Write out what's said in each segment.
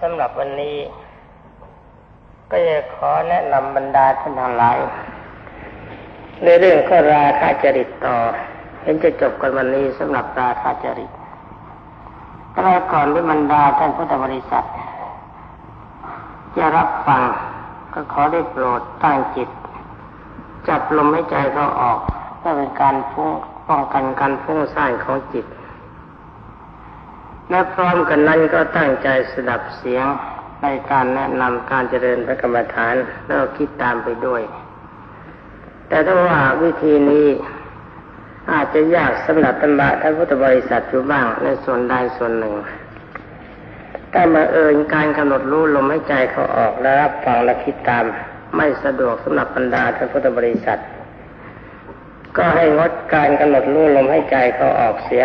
สำหรับวันนี้ ก็จะขอแนะนำบรรดาท่านทั้งหลายในเรื่องข้อราคาจริตต่อ เห็นจะจบกันวันนี้สำหรับราคาจริตแต่ก่อนที่บรรดาท่านพุทธบริษัท จะรับฟังก็ขอได้โปรดตั้งจิต จับลมให้ใจเขาออกเพื่อเป็นการฟุ้งป้องกันการฟุ้งซ่านของจิต และพร้อมกันนั้นก็ตั้งใจสดับเสียงในการแนะนำการเจริญพระกรรมฐานแล้วคิดตามไปด้วย แต่ถ้าว่าวิธีนี้อาจจะยากสำหรับตำบะท่านพุทธบริษัทอยู่บ้างในส่วนใดส่วนหนึ่ง แต่มาเอิญการกำหนดรู้ลมหายใจเขาออกและรับฟังและคิดตาม ไม่สะดวกสำหรับบรรดาท่านพุทธบริษัท ก็ให้งดการกำหนดรู้ลมหายใจเขาออกเสีย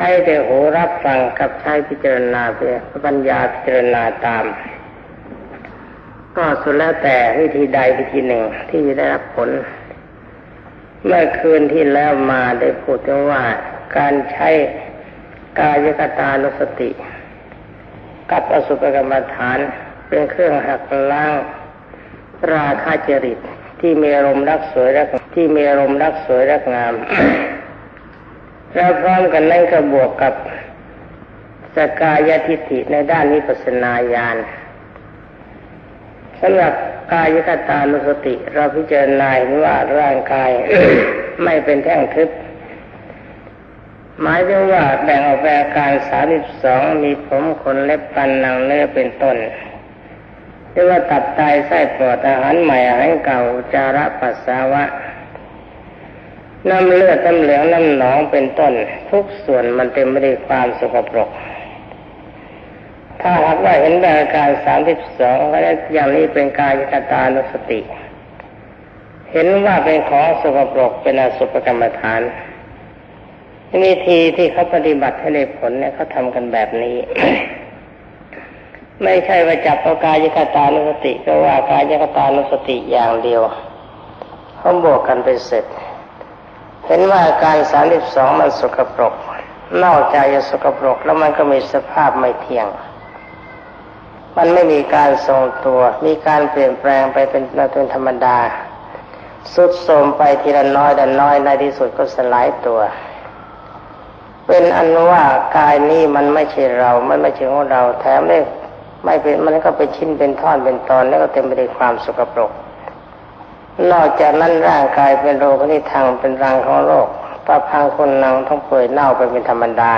ใช้แต่หูรับฟังกับใช้พิจารณาเพื่อปัญญาพิจารณาตาม ก็สุดแล้วแต่วิธีใดวิธีหนึ่งที่จะได้รับผล เมื่อคืนที่แล้วมาได้พูดถึงว่าการใช้กายกตานุสติ กับอสุภกรรมฐานเป็นเครื่องหักล้าง ราคาจริตที่มีอารมณ์รักสวยรักที่มีอารมณ์รักสวยรักงาม แล้วพร้อมกันนั้นก็บวกกับสกายทิฏฐิในด้านนิพพานาญาณสำหรับกายกตานุสติ เราพิจารณาเห็นว่าร่างกายไม่เป็นแท่งทึบ หมายถึงว่าแบ่งออกเป็นอาการสามสิบสองมีผมขนเล็บฟันหนังเนื้อเป็นต้นเรียกว่าตับไตไส้ปอดอาหารใหม่อาหารเก่าจาระปัสสาวะ น้ำเลือดน้ำเหลืองน้ำหนองเป็นต้น ทุกส่วนมันเต็มไปด้วยความสกปรก ถ้าหากว่าเห็นอาการสามสิบสองก็ได้อย่างนี้เป็นกายกตานุสติ เห็นว่าเป็นของสกปรกเป็นอสุภกรรมฐานวิธีที่เขาปฏิบัติให้ได้ผลเนี่ยเขาทำกันแบบนี้ ไม่ใช่ว่าจับเอากายกตานุสติ ก็ว่ากายกตานุสติอย่างเดียวเขาบวกกันไปเสร็จ เห็นว่าการสามสิบสองมันสกปรก นอกจากจะสกปรกแล้วมันก็มีสภาพไม่เที่ยง มันไม่มีการทรงตัว มีการเปลี่ยนแปลงไปเป็นเป็นธรรมดา สุดโทมไปทีละน้อยแต่น้อยในที่สุดก็สลายตัว เป็นอันว่ากายนี้มันไม่ใช่เรา มันไม่ใช่ของเรา แถมไม่ไม่เป็นมันก็เป็นชิ้นเป็นท่อนเป็นตอนแล้วก็เต็มไปด้วยความสกปรก นอกจากนั้นร่างกายเป็นโรคที่ทางเป็นรังของโรคประพังคนนังต้องเปื่อยเน่าไปเป็นธรรมดา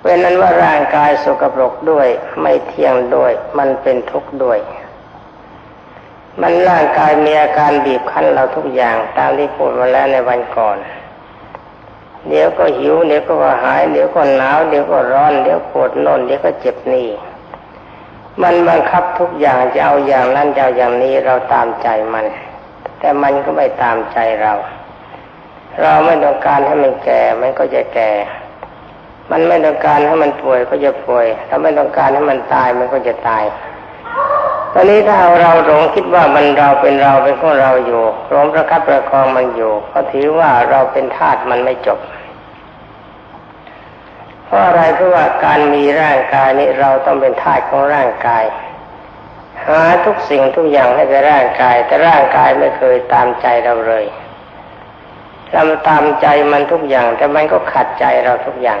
เป็นนั้นว่าร่างกายสกปรกด้วย ไม่เที่ยงด้วย มันเป็นทุกข์ด้วย มันร่างกายมีอาการบีบคั้นเราทุกอย่างตามที่พูดมาแล้วในวันก่อนเดี๋ยวก็หิวเดี๋ยวก็หายเดี๋ยวก็หนาวเดี๋ยวก็ร้อนเดี๋ยวปวดโน่นเดี๋ยวก็เจ็บนี่ มันบังคับทุกอย่างจะเอาอย่างนั้นจะเอาอย่างนี้เราตามใจมัน แต่มันก็ไม่ตามใจเรา เราไม่ต้องการให้มันแก่ มันก็จะแก่ มันไม่ต้องการให้มันป่วยก็จะป่วยถ้าไม่ต้องการให้มันตายมันก็จะตายตอนนี้ถ้าเราหลงคิดว่ามันเราเป็นเราเป็นของเราอยู่หลงประคับประคองมันอยู่ก็ถือว่าเราเป็นทาสมันไม่จบ เพราะอะไรเพราะว่าการมีร่างกายนี้เราต้องเป็นทาสของร่างกาย หาทุกสิ่งทุกอย่างให้แก่ร่างกาย แต่ร่างกายไม่เคยตามใจเราเลยเราตามใจมันทุกอย่าง แต่มันก็ขัดใจเราทุกอย่าง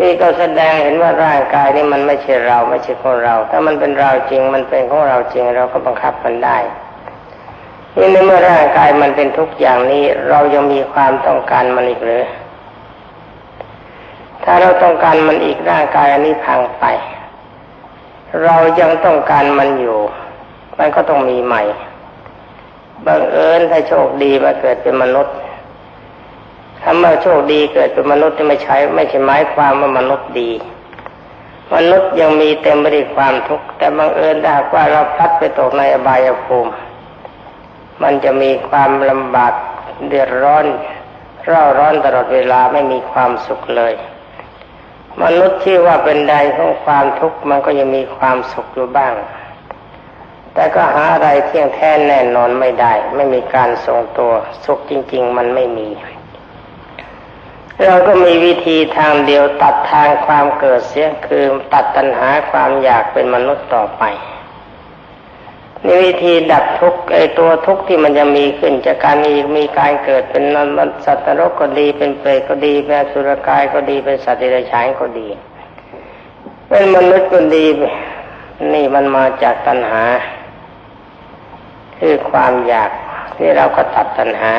นี่ก็แสดงเห็นว่าร่างกายนี่มันไม่ใช่เราไม่ใช่ของเรา ถ้ามันเป็นเราจริง มันเป็นของเราจริง เราก็บังคับมันได้นี่ในเมื่อร่างกายมันเป็นทุกอย่างนี้ เรายังมีความต้องการมันอีกหรือ ถ้าเราต้องการมันอีกร่างกายอันนี้พังไป เรายังต้องการมันอยู่ มันก็ต้องมีใหม่บังเอิญถ้าโชคดีมาเกิดเป็นมนุษย์ถ้าเมื่อโชคดีเกิดเป็นมนุษย์ที่ไม่ใช้ไม่ใช่หมายความว่ามนุษย์ดี มนุษย์ยังมีเต็มไปด้วยความทุกข์แต่บังเอิญถ้าว่าเราพัดไปตกในอบายภูมิ มันจะมีความลำบากเดือดร้อนร่าร้อนตลอดเวลาไม่มีความสุขเลย มนุษย์ที่ว่าเป็นใดของความทุกข์มันก็ยังมีความสุขอยู่บ้าง แต่ก็หาอะไรเที่ยงแท้แน่นอนไม่ได้ ไม่มีการทรงตัวสุขจริง ๆ มันไม่มี เราก็มีวิธีทางเดียวตัดทางความเกิดเสียคือตัดตัณหาความอยากเป็นมนุษย์ต่อไป ในวิธีดับทุกไอตัวทุกที่มันจะมีขึ้นจากการมีมีการเกิดเป็นสัตว์นรกก็ดีเป็นเปรตก็ดีเป็นสุรกายก็ดีเป็นสัตว์เดรัจฉานก็ดี เป็นมนุษย์ก็ดี นี่มันมาจากตัณหา คือความอยากที่เราก็ตัดตัณหา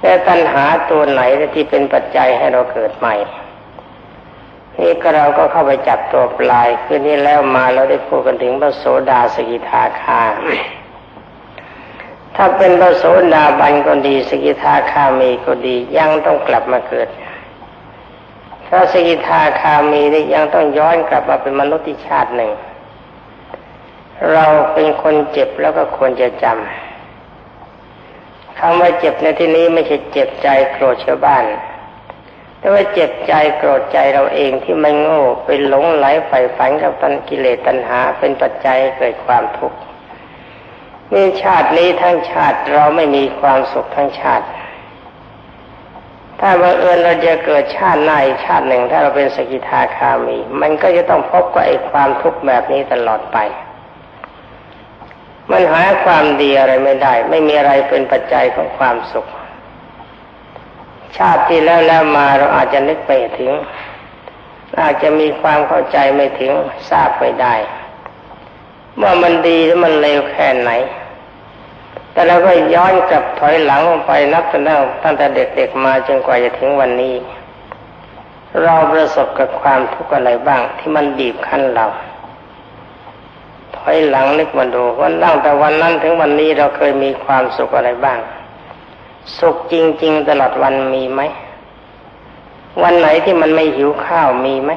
แต่ตัณหาตัวไหนที่เป็นปัจจัยให้เราเกิดใหม่ นี่ก็เราก็เข้าไปจับตัวปลายคือนี่แล้วมาเราได้พูดกันถึงพระโสดาสกิทาคา ถ้าเป็นพระโสดาบันก็ดีสกิทาคามีก็ดียังต้องกลับมาเกิดถ้าสกิทาคามีนี่ยังต้องย้อนกลับมาเป็นมนุษย์ชาติหนึ่ง เราเป็นคนเจ็บแล้วก็ควรจะจำคำว่าเจ็บในที่นี้ไม่ใช่เจ็บใจโกรธชาวบ้าน แต่ว่าเจ็บใจโกรธใจเราเองที่มันโง่ไปหลงไหลใฝ่ฝันกับตันกิเลสตัณหา เป็นปัจจัยเกิดความทุกข์นี่ชาตินี้ทั้งชาติเราไม่มีความสุขทั้งชาติ ถ้าบังเอิญเราจะเกิดชาติหน้าอีกชาติหนึ่ง ถ้าเราเป็นสกิทาคามี มันก็จะต้องพบกับไอ้ความทุกข์แบบนี้ตลอดไป มันหาความดีอะไรไม่ได้ ไม่มีอะไรเป็นปัจจัยของความสุข ชาติที่แล้วแล้วมาเราอาจจะนึกไปถึง อาจจะมีความเข้าใจไม่ถึงทราบไปได้ ว่ามันดีหรือมันเลวแค่ไหน แต่เราก็ย้อนกลับถอยหลังไปนับตั้งแต่ตั้งแต่เด็กๆมาจนกว่าจะถึงวันนี้ เราประสบกับความทุกข์อะไรบ้าง ที่มันบีบคั้นเราถอยหลังนึกมาดูว่าตั้งแต่วันนั้นถึงวันนี้เราเคยมีความสุขอะไรบ้าง สุขจริง ๆ ตลอดวันมีไหม วันไหนที่มันไม่หิวข้าวมีไหม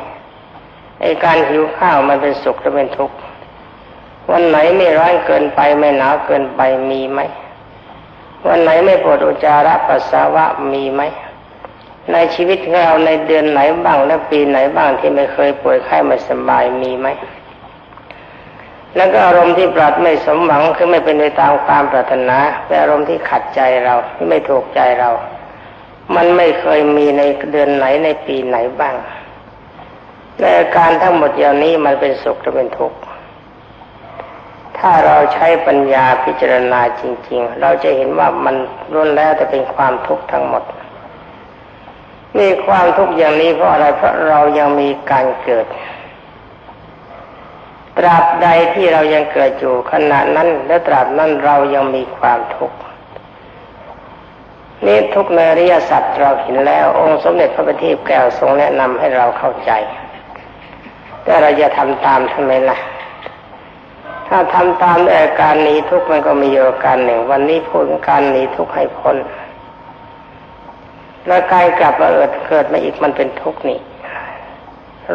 ไอการหิวข้าวมันเป็นสุขหรือเป็นทุกข์วันไหนไม่ร้อนเกินไปไม่หนาวเกินไปมีไหมวันไหนไม่ปวดอุจจาระปัสสาวะมีไหมในชีวิตของเราในเดือนไหนบ้างและปีไหนบ้างที่ไม่เคยป่วยไข้ไม่สบายมีไหม แล้วก็อารมณ์ที่ปรารถไม่สมหวังคือไม่เป็นไปตามความปรารถนาเป็นอารมณ์ที่ขัดใจเราที่ไม่ถูกใจเรา มันไม่เคยมีในเดือนไหนในปีไหนบ้างและอาการทั้งหมดอย่างนี้มันเป็นสุขหรือเป็นทุกข์ถ้าเราใช้ปัญญาพิจารณาจริง ๆ เราจะเห็นว่ามันรุนแล้วแต่เป็นความทุกข์ทั้งหมดมีความทุกข์อย่างนี้เพราะอะไรเพราะเรายังมีการเกิด ตราบใดที่เรายังเกิดอยู่ขณะนั้นและตราบนั้นเรายังมีความทุกข์นี่ทุกในริยสัตว์เราเห็นแล้ว องค์สมเด็จพระบัณฑิตแก้วทรงแนะนำให้เราเข้าใจ แต่เราจะทำตามทำไมล่ะ ถ้าทำตามด้วยการหนีทุกข์มันก็มีอยู่อการหนึ่ง วันนี้พูดการหนีทุกข์ให้พ้นแล้วกายกลับมาเอิดเกิดมาอีกมันเป็นทุกข์นี่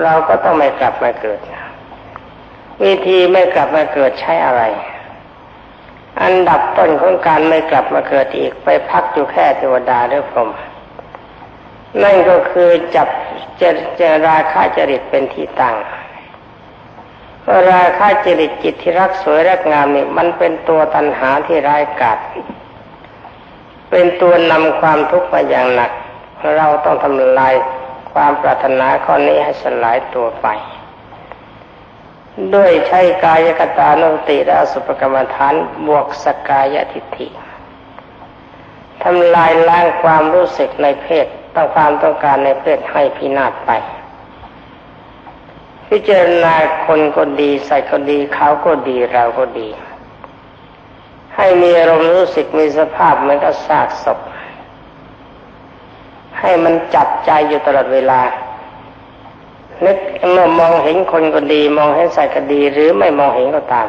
เราก็ต้องไม่กลับมาเกิด วิธีไม่กลับมาเกิดใช้อะไร อันดับต้นของการไม่กลับมาเกิดอีกไปพักอยู่แค่เทวดาหรือพรหมนั่นก็คือจับเจเจราคาจริตเป็นที่ตั้งราคาจริตจิตที่รักสวยรักงามนี่มันเป็นตัวตัณหาที่ร้ายกาจเป็นตัวนำความทุกข์มาอย่างหนัก เราต้องทำลายความปรารถนาข้อนี้ให้สลายตัวไป ด้วยใช้กายกตานุติและสุปกรรมฐานบวกสกายทิฏฐิทำลายล้างความรู้สึกในเพศต้องความต้องการในเพศให้พินาศไป พิจารณาคนก็ดีใส่ก็ดีเขาก็ดีเราก็ดี ให้มีอารมณ์รู้สึกมีสภาพมือนกับซากศพให้มันจับใจอยู่ตลอดเวลา นึกเมื่อมองเห็นคนก็ดี มองเห็นสัตว์ก็ดี หรือไม่มองเห็นก็ตาม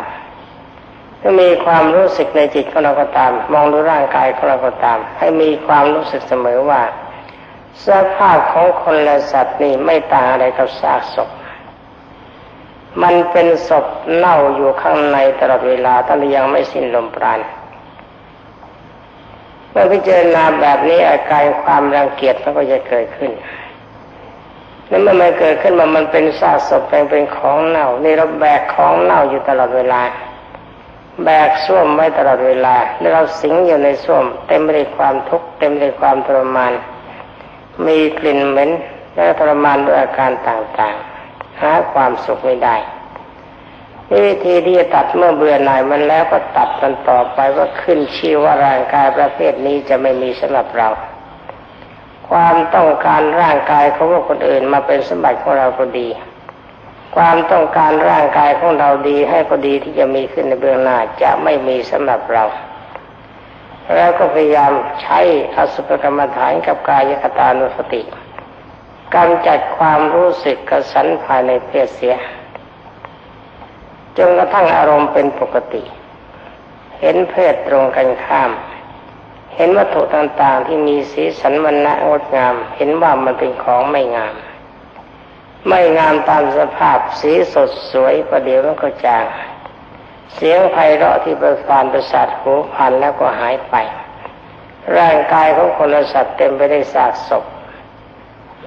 ถ้ามีความรู้สึกในจิตของเราก็ตาม มองดูร่างกายของเราก็ตาม ให้มีความรู้สึกเสมอว่าสภาพของคนและสัตว์นี่ไม่ต่างอะไรกับซากศพ มันเป็นศพเน่าอยู่ข้างในตลอดเวลาตั้งแต่ยังไม่สิ้นลมปราณเมื่อพิจารณาแบบนี้อาการความรังเกียจมันก็จะเกิดขึ้น นั่นมันไม่เกิดขึ้นมามันเป็นซากศพเป็นของเน่า นี่เราแบกของเน่าอยู่ตลอดเวลา แบกส้วมไว้ตลอดเวลา แล้วเราสิงอยู่ในส้วม เต็มไปด้วยความทุกข์เต็มไปด้วยความทรมาน มีกลิ่นเหม็นและทรมานด้วยอาการต่างๆ หาความสุขไม่ได้วิธีที่จะตัดเมื่อเบื่อหน่ายมันแล้วก็ตัดกันต่อไปว่าขึ้นชื่อว่าร่างกายประเภทนี้จะไม่มีสำหรับเรา ความต้องการร่างกายของคนอื่นมาเป็นสมบัติของเราก็ดี ความต้องการร่างกายของเราดีให้ก็ดีที่จะมีขึ้นในเบื้องหน้าจะไม่มีสำหรับเรา แล้วก็พยายามใช้อสุภกรรมฐานกับกายคตานุสติกำจัดความรู้สึกกระสันภายในเพศเสียจนกระทั่งอารมณ์เป็นปกติ เห็นเพศตรงกันข้าม เห็นวัตถุต่างๆ ที่มีสีสันวันณะงดงาม เห็นว่ามันเป็นของไม่งาม ไม่งามตามสภาพสีสดสวยประเดี๋ยวมันก็จาง เสียงไพเราะที่ประสานประสาทหูพันแล้วก็หายไป ร่างกายของคนสัตว์เต็มไปด้วยซากศพ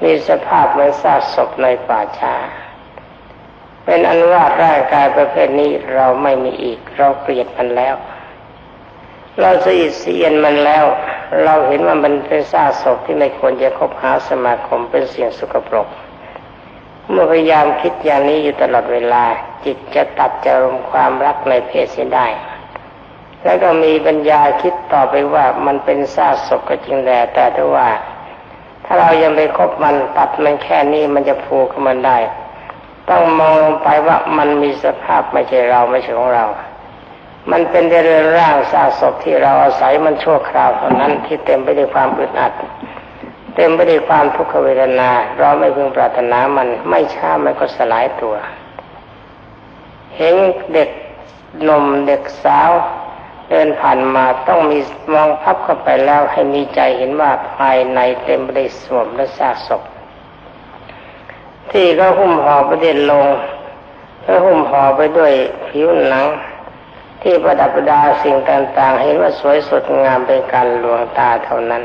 มีสภาพเหมือนซากศพในป่าช้าเป็นอันว่าร่างกายประเภทนี้เราไม่มีอีก เราเกลียดมันแล้ว เราสอิดเสียนมันแล้ว เราเห็นว่ามันเป็นซากศพที่ไม่ควรจะคบหาสมาคมเป็นเสี่ยงสกปรกเมื่อพยายามคิดอย่างนี้อยู่ตลอดเวลา จิตจะตัดจะรมความรักในเพศเสียได้ แล้วก็มีปัญญาคิดต่อไปว่ามันเป็นซากศพก็จริงแต่แต่ถ้าว่า ถ้าเรายังไปคบมันตัดมันแค่นี้มันจะผูกมันได้ ต้องมองไปว่ามันมีสภาพไม่ใช่เราไม่ใช่ของเรา มันเป็นเรือนร่างซากศพที่เราอาศัยมันชั่วคราวเท่านั้นที่เต็มไปด้วยความอึดอัด เต็มไปด้วยความทุกขเวทนา เราไม่พึงปรารถนามันไม่ช้ามันก็สลายตัว เห็นเด็กนมเด็กสาว เดินผ่านมาต้องมีมองพับเข้าไปแล้วให้มีใจเห็นว่าภายในเต็มไปด้วยสวมและซากศพที่เขาหุ้มห่อประเด็นลงก็หุ้มห่อไปด้วยผิวหนัง ที่ประดับประดาสิ่งต่าง ๆ เห็นว่าสวยสดงามเป็นการลวงตาเท่านั้น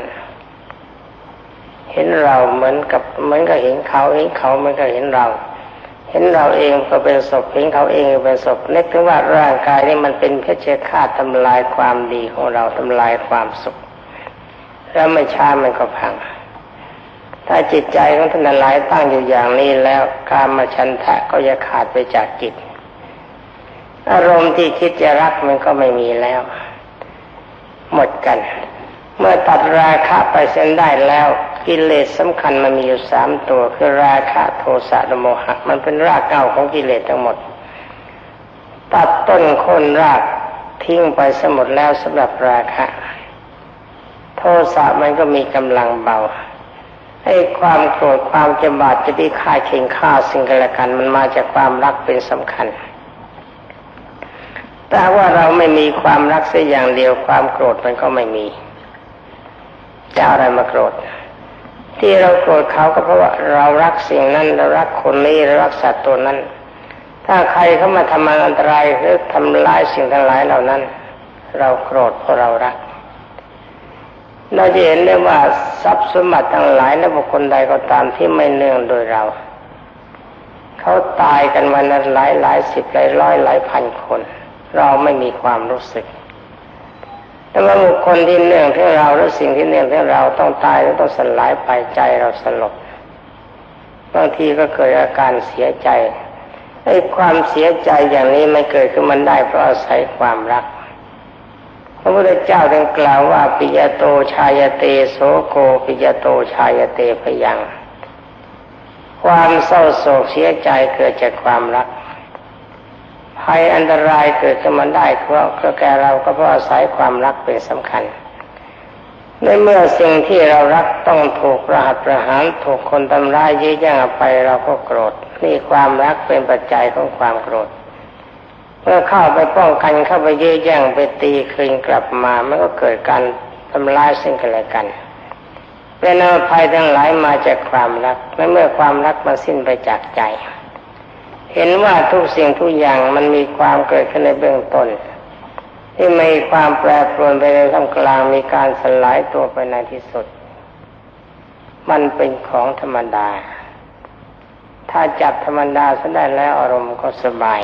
เห็นเราเหมือนกับเหมือนกับเห็นเขาเห็นเขาเหมือนกับเห็นเรา เห็นเราเองก็เป็นศพเห็นเขาเองก็เป็นศพนึกถึงว่าร่างกายนี่มันเป็นเพชฌฆาตทำลายความดีของเราทำลายความสุข แล้วไม่ช้ามันก็พังถ้าจิตใจของท่านหลายตั้งอยู่อย่างนี้แล้วการมาชันทะก็จะขาดไปจากจิต อารมณ์ที่คิดจะรักมันก็ไม่มีแล้ว หมดกัน เมื่อตัดราคะไปเส้นได้แล้วกิเลสสำคัญมันมีอยู่สามตัว คือราคะโทสะโมหะ มันเป็นรากเก้าของกิเลสทั้งหมด ตัดต้นคนรากทิ้งไปสมดแล้วสำหรับราคะ โทสะมันก็มีกำลังเบาให้ความโกรธความจะบาดจะดีฆ่าเข่งฆ่าสิ่งกันและกัน มันมาจากความรักเป็นสำคัญ แต่ว่าเราไม่มีความรักสักอย่างเดียวความโกรธมันก็ไม่มีจะอะไรมาโกรธ ที่เราโกรธเขาก็เพราะว่าเรารักสิ่งนั้นเรารักคนนี้เรารักสัตว์ตัวนั้น ถ้าใครเข้ามาทำอันตรายหรือทำลายสิ่งทั้งหลายเหล่านั้น เราโกรธเพราะเรารัก เราจะเห็นได้ว่าทรัพย์สมบัติทั้งหลายและบุคคลใดก็ตามที่ไม่เนื่องโดยเราเขาตายกันวันละหลายหลายสิบหลายร้อยหลายพันคน เราไม่มีความรู้สึก แต่ว่าบุคคลที่เนื่องที่เราหรือสิ่งที่เนื่องที่เราต้องตายแล้วต้องสลายไปใจเราสลบบางทีก็เกิดอาการเสียใจไอ้ความเสียใจอย่างนี้ไม่เกิดขึ้นมันได้เพราะอาศัยความรัก พระพุทธเจ้าได้กล่าวว่าปิยโตชายเตโสโกปิยโตชายเตพยัง ความเศร้าโศกเสียใจเกิดจากความรัก ภัยอันตรายเกิดขึ้นมาได้เพราะก็แก่เราก็เพราะอาศัยความรักเป็นสำคัญในเมื่อสิ่งที่เรารักต้องถูกประหัตประหารถูกคนทำร้ายเยื้อแย่งไปเราก็โกรธนี่ความรักเป็นปัจจัยของความโกรธเมื่อเข้าไปป้องกันเข้าไปเยื้อแย่งไปตีคืนกลับมามันก็เกิดการทำลายซึ่งกันและกันเป็นอภัยทั้งหลายมาจากความรักและเมื่อความรักมันสิ้นไปจากใจ เห็นว่าทุกสิ่งทุกอย่างมันมีความเกิดขึ้นในเบื้องต้น ที่มีความแปรปรวนไปในท่ามกลางมีการสลายตัวไปในที่สุด มันเป็นของธรรมดา ถ้าจับธรรมดาซะได้แล้วอารมณ์ก็สบาย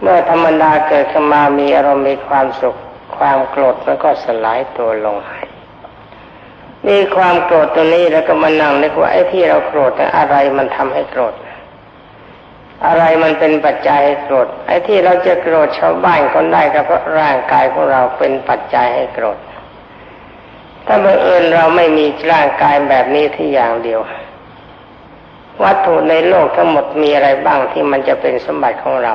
เมื่อธรรมดาเกิดขึ้นมามีอารมณ์มีความสุข ความโกรธมันก็สลายตัวลงนี่ความโกรธตัวนี้แล้วก็มานั่งนึกว่าไอ้ที่เราโกรธน่อะไรมันทำให้โกรธ อะไรมันเป็นปัจจัยให้โกรธไอ้ที่เราจะโกรธชาวบ้านคนได้ก็เพราะร่างกายของเราเป็นปัจจัยให้โกรธถ้าบังเอิญเราไม่มีร่างกายแบบนี้ที่อย่างเดียว วัตถุในโลกทั้งหมดมีอะไรบ้างที่มันจะเป็นสมบัติของเรา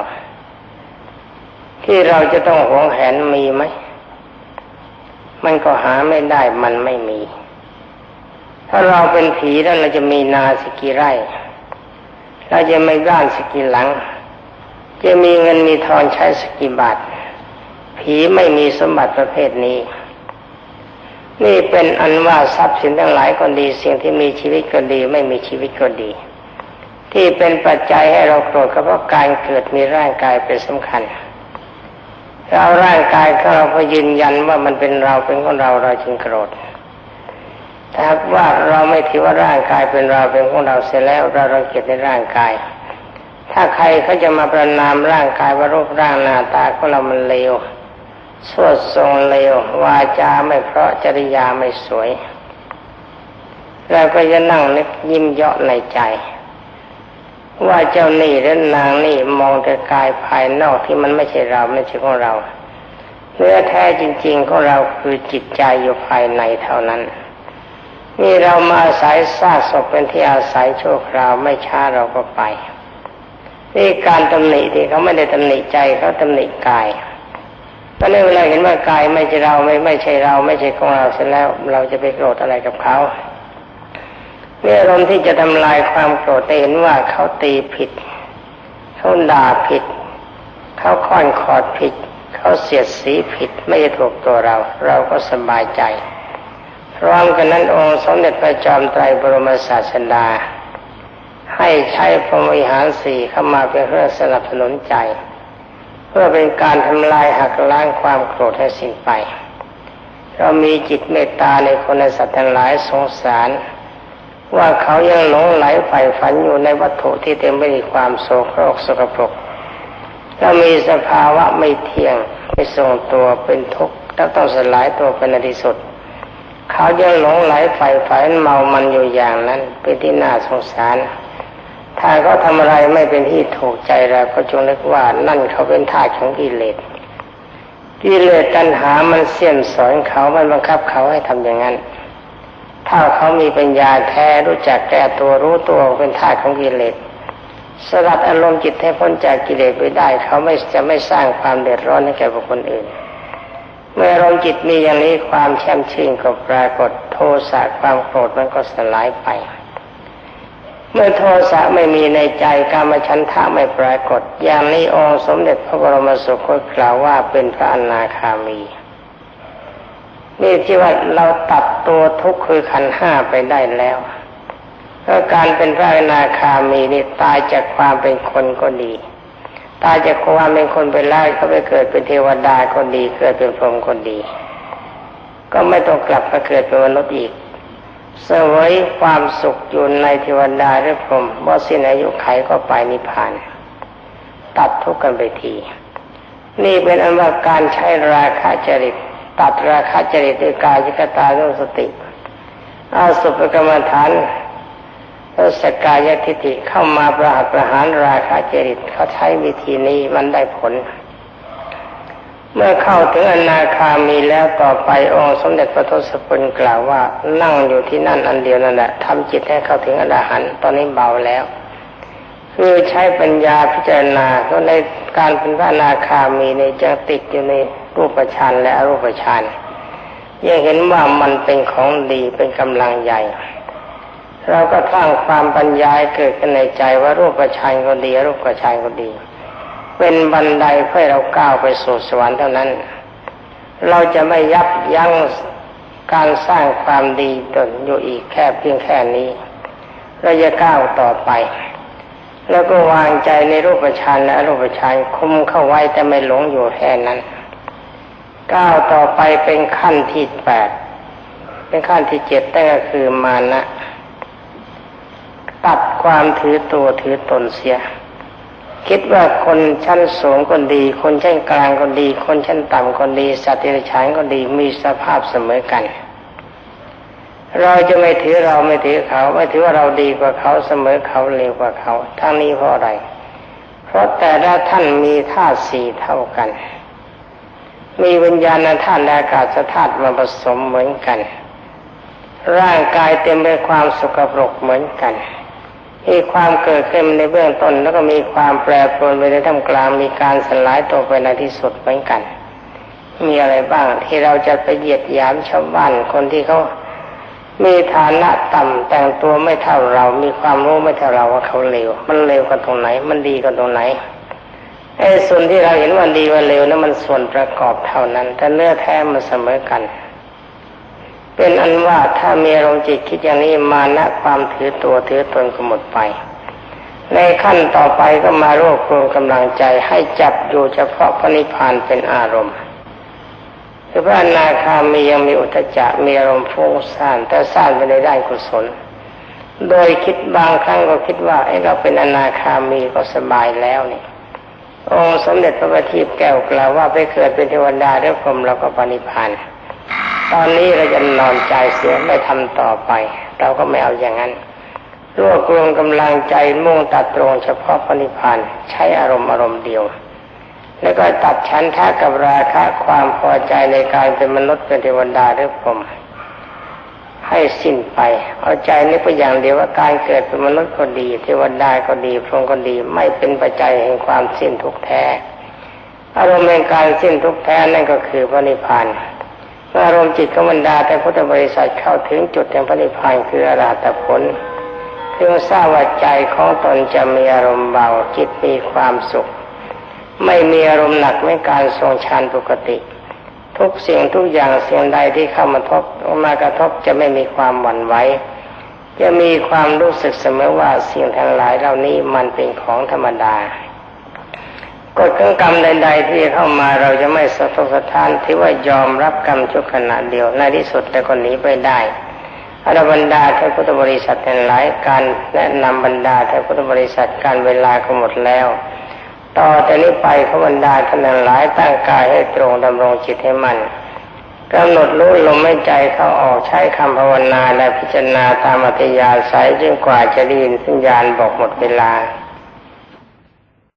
ที่เราจะต้องหวงแหนมีไหมมันก็หาไม่ได้มันไม่มี ถ้าเราเป็นผีแล้วเราจะมีนาสกิไร่ เราจะไม่บ้านสกิหลัง จะมีเงินมีทองใช้สกิบาท ผีไม่มีสมบัติประเภทนี้ นี่เป็นอันว่าทรัพย์สินทั้งหลายก็ดี สิ่งที่มีชีวิตก็ดี ไม่มีชีวิตก็ดี ที่เป็นปัจจัยให้เราโกรธก็เพราะการเกิดมีร่างกายเป็นสำคัญเราร่างกายของเราพอยืนยันว่ามันเป็นเราเป็นของเราเราจึงโกรธ หากว่าเราไม่ถือว่าร่างกายเป็นเราเป็นของเราเสร็จแล้ว เรารังเกียจในร่างกาย ถ้าใครเขาจะมาประนามร่างกายว่ารูปร่างหน้าตาของเรามันเลวสวดทรงเลววาจาไม่เพราะจริยาไม่สวยเราก็จะนั่งนึกยิ้มเยาะในใจ ว่าเจ้านี่และนางนี่มองแต่กายภายนอกที่มันไม่ใช่เราไม่ใช่ของเราเนื้อแท้จริง ๆ ของเราคือจิตใจอยู่ภายในเท่านั้น นี่เรามาอาศัยซากศพเป็นที่อาศัยชั่วคราวไม่ช้าเราก็ไปนี่การตำหนิที่เขาไม่ได้ตำหนิใจเขาตำหนิกายตอนนี้เวลาเห็นว่ากายไม่ใช่เราไม่ไม่ใช่เรา ไม่ใช่ของเราเสร็จแล้ว เราจะไปโกรธอะไรกับเขาเนี่ยอารมณ์ที่จะทำลายความโกรธเห็นว่าเขาตีผิดเขาด่าผิดเขาค่อนขอดผิดเขาเสียดสีผิดไม่ถูกตัวเรา เราก็สบายใจ พร้อมกันนั้นองค์สมเด็จพระจอมไตรบรมศาสดา ให้ใช้พรหมวิหารสี่เข้ามาเป็นเครื่องสนับสนุนใจ เพื่อเป็นการทำลายหักล้างความโกรธให้สิ้นไป เรามีจิตเมตตาในคนสัตว์ทั้งหลายสงสาร ว่าเขายังหลงไหลใฝ่ฝันอยู่ในวัตถุที่เต็มไปด้วยความโศกโรคสกปรกเรามีสภาวะไม่เที่ยงไม่ทรงตัวเป็นทุกข์แล้วต้องสลายตัวเป็นในที่สุด เขายังหลงไหลฝ่ฝันเมามันอยู่อย่างนั้นเป็นที่น่าสงสาร ถ้าเขาทำอะไรไม่เป็นที่ถูกใจเราก็จงนึกว่านั่นเขาเป็นท่าของกิเลสกิเลสตัณหามันเสี่ยมสอนเขามันบังคับเขาให้ทำอย่างนั้น ถ้าเขามีปัญญาแท้รู้จักแก้ตัวรู้ตัวเป็นท่าของกิเลสสลัดอารมณ์จิตให้พ้นจากกิเลสไปได้ เขาไม่จะไม่สร้างความเดือดร้อนให้แก่บุคคลอื่น เมื่ออารมณ์จิตมีอย่างนี้ความแช่มชื่นก็ปรากฏโทสะความโกรธมันก็สลายไป เมื่อโทสะไม่มีในใจกามฉันทะไม่ปรากฏ อย่างนี้องค์สมเด็จพระบรมสุคตกล่าวว่าเป็นพระอนาคามีนี่ที่ว่าเราตัดตัวทุกข์คือขันห้าไปได้แล้วเพราะการเป็นพระอนาคามีนี่ตายจากความเป็นคนก็ดี ตายจากความเป็นคนไปแล้วก็ไปเกิดเป็นเทวดาก็ดี เกิดเป็นพรหมก็ดี ก็ไม่ต้องกลับมาเกิดเป็นมนุษย์อีกเสวยความสุขอยู่ในเทวดาหรือพรหมว่าสิ้นอายุไขก็ไปนิพพาน ตัดทุกข์กันไปที นี่เป็นอันว่าการใช้ราคะจริต ตัดราคะจริตด้วยกายกตาด้วยสติอาสุภกรรมฐาน สกายทิฏฐิเข้ามาประหัตประหารราคะจริตเขาใช้วิธีนี้มันได้ผล เมื่อเข้าถึงอนาคามีแล้วต่อไปองค์สมเด็จพระทศพลกล่าวว่านั่งอยู่ที่นั่นอันเดียวนั่นแหละทำจิตให้เข้าถึงอรหันต์ตอนนี้เบาแล้วคือใช้ปัญญาพิจารณาเพราะในการเป็นพระอนาคามีในจะติดอยู่ในรูปฌานและอรูปฌานยังเห็นว่ามันเป็นของดีเป็นกำลังใหญ่ เราก็สร้างความปัญญายเกิดขึ้นในใจว่ารูปฌานก็ดีรูปฌานก็ดี เป็นบันไดเพื่อเราก้าวไปสู่สวรรค์เท่านั้น เราจะไม่ยับยั้งการสร้างความดีตนอยู่อีกแค่เพียงแค่นี้เราจะก้าวต่อไป แล้วก็วางใจในรูปฌานและอรูปฌานคุมเข้าไว้แต่ไม่หลงอยู่แค่นั้นก้าวต่อไปเป็นขั้นที่แปดเป็นขั้นที่เจ็ดนั่ก็คือมานะ ตัดความถือตัวถือตนเสีย คิดว่าคนชั้นสูงก็ดี คนชั้นกลางก็ดี คนชั้นต่ำก็ดี สัตว์เดรัจฉานก็ดีมีสภาพเสมอกัน เราจะไม่ถือเราไม่ถือเขา ไม่ถือว่าเราดีกว่าเขาเสมอเขาเลวกว่าเขาทั้งนี้เพราะอะไร เพราะแต่ละท่านมีธาตุสี่เท่ากัน มีวิญญาณธาตุและอากาศธาตุมาผสมเหมือนกัน ร่างกายเต็มไปความสกปรกเหมือนกัน มีความเกิดขึ้นในเบื้องต้น แล้วก็มีความแปรปรวนไปในท่ามกลางมีการสลายตัวไปในที่สุดเหมือนกัน มีอะไรบ้างที่เราจะไปเหยียดหยามชาวบ้านคนที่เขามีฐานะต่ำแต่งตัวไม่เท่าเรา มีความรู้ไม่เท่าเราว่าเขาเลว มันเลวกันตรงไหน มันดีกันตรงไหนไอ้ส่วนที่เราเห็นว่าดีว่าเลวนั้นมันส่วนประกอบเท่านั้น แต่เนื้อแท้มันเสมอกัน เป็นอันว่าถ้ามีอารมณ์จิตคิดอย่างนี้มานะความถือตัวถือตนก็หมดไป ในขั้นต่อไปก็มารวบรวมกำลังใจให้จับอยู่เฉพาะพระนิพพานเป็นอารมณ์คือพระอนาคามียังมีอุตจักมีอารมณ์ฟุ้งซ่านแต่ซ่านไปในด้านกุศล โดยคิดบางครั้งก็คิดว่าไอ้เราเป็นอนาคามีก็สบายแล้วนี่องค์สมเด็จพระบัณฑิตแก้วกล่าวว่าไปเกิดเป็นเทวดาด้วยพรมเราก็ปณิพานธ์ ตอนนี้เราจะนอนใจเสียไม่ทำต่อไป เราก็ไม่เอาอย่างนั้นรวบรวมกำลังใจมุ่งตัดตรงเฉพาะปณิพานใช้อารมณ์อารมณ์เดียว แล้วก็ตัดชั้นท่ากับราคะความพอใจในการเป็นมนุษย์เป็นเทวดาด้วยพรมให้สิ้นไป เอาใจนึกไปอย่างเดียวว่าการเกิดเป็นมนุษย์ก็ดี เทวดาก็ดีพรหมก็ดี ไม่เป็นปัจจัยแห่งความสิ้นทุกแท้ อารมณ์แห่งการสิ้นทุกแท้นั่นก็คือพระนิพพาน เมื่ออารมณ์จิตของบรรดาแต่พุทธบริษัทเข้าถึงจุดแห่งพระนิพพานคืออรหัตผลเพื่อทราบว่าใจของตนจะมีอารมณ์เบาจิตมีความสุข ไม่มีอารมณ์หนักไม่การทรงฌานปกติ ทุกสิ่งทุกอย่างเสียงใดที่เข้ามาทบมากระทบจะไม่มีความหวั่นไหวจะมีความรู้สึกเสมอว่าสิ่งทั้งหลายเหล่านี้มันเป็นของธรรมดา กฎของกรรมใด ๆ ที่เข้ามาเราจะไม่สะทกสะท้านที่ว่ายอมรับกรรมชั่วขณะเดียวในที่สุดแต่คนหนีไปได้อรบรรดาท่านพุทธบริษัททั้งหลายการแนะนำบรรดาท่านพุทธบริษัทการเวลาก็หมดแล้ว ต่อแต่นี้ไปขบรรดาท่านทั้งหลายตั้งกายให้ตรงดำรงจิตให้มันกำหนดรู้ลมหายใจเข้าออกใช้คำภาวนาและพิจารณาตามอัธยาศัยจนกว่าจะได้ยินสัญญาณบอกหมดเวลา